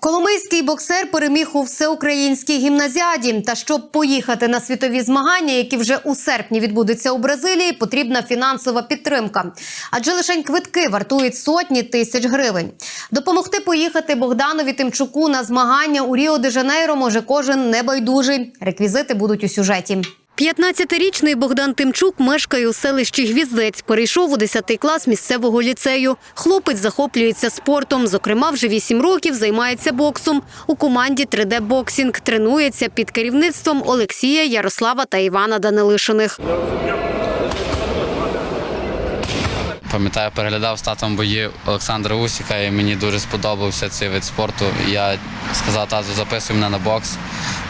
Коломийський боксер переміг у всеукраїнській гімназіаді. Та щоб поїхати на світові змагання, які вже у серпні відбудуться у Бразилії, потрібна фінансова підтримка. Адже лише квитки вартують сотні тисяч гривень. Допомогти поїхати Богданові Тимчуку на змагання у Ріо де Жанейро може кожен небайдужий. Реквізити будуть у сюжеті. 15-річний Богдан Тимчук мешкає у селищі Гвіздець. Перейшов у 10 клас місцевого ліцею. Хлопець захоплюється спортом. Зокрема, вже 8 років займається боксом. У команді 3D-боксінг тренується під керівництвом Олексія, Ярослава та Івана Данилишиних. Пам'ятаю, переглядав з татом бої Олександра Усіка, і мені дуже сподобався цей вид спорту. Я сказав, тату, записуй мене на бокс.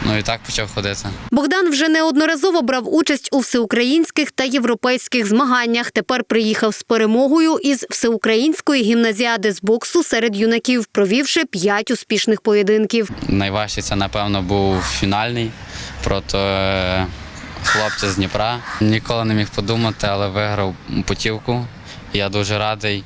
Ну і так почав ходити. Богдан вже неодноразово брав участь у всеукраїнських та європейських змаганнях. Тепер приїхав з перемогою із всеукраїнської гімназіади з боксу серед юнаків, провівши п'ять успішних поєдинків. Найважче це, напевно, був фінальний проти е, хлопця з Дніпра. Ніколи не міг подумати, але виграв путівку. Я дуже радий.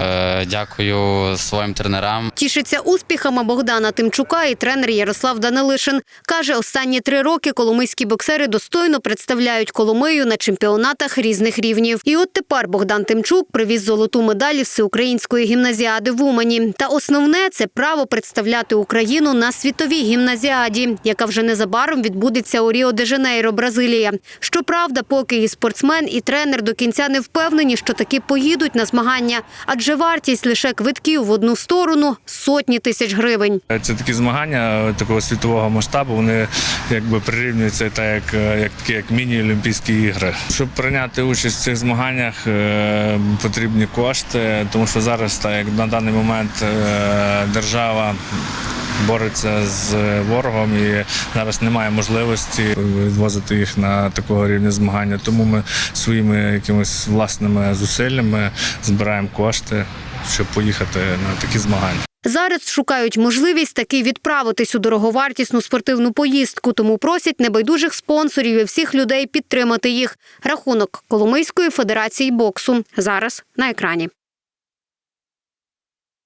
Е, Дякую своїм тренерам. Тішиться успіхами Богдана Тимчука і тренер Ярослав Данилишин. Каже, останні три роки коломийські боксери достойно представляють Коломию на чемпіонатах різних рівнів. І от тепер Богдан Тимчук привіз золоту медаль всеукраїнської гімназіади в Умані. Та основне це право представляти Україну на світовій гімназіаді, яка вже незабаром відбудеться у Ріо де Жанейро, Бразилія. Щоправда, поки і спортсмен, і тренер до кінця не впевнені, що таки поїдуть на змагання, адже вартість лише квитків в одну сторону сотні тисяч гривень. Це такі змагання такого світового масштабу. Вони якби прирівнюються так, як, як такі як міні-олімпійські ігри. Щоб прийняти участь в цих змаганнях, е, потрібні кошти, тому що зараз, так як на даний момент е, держава. Бореться з ворогом і зараз немає можливості відвозити їх на такого рівня змагання. Тому ми своїми якимись власними зусиллями збираємо кошти, щоб поїхати на такі змагання. Зараз шукають можливість таки відправитись у дороговартісну спортивну поїздку, тому просять небайдужих спонсорів і всіх людей підтримати їх. Рахунок Коломийської федерації боксу зараз на екрані.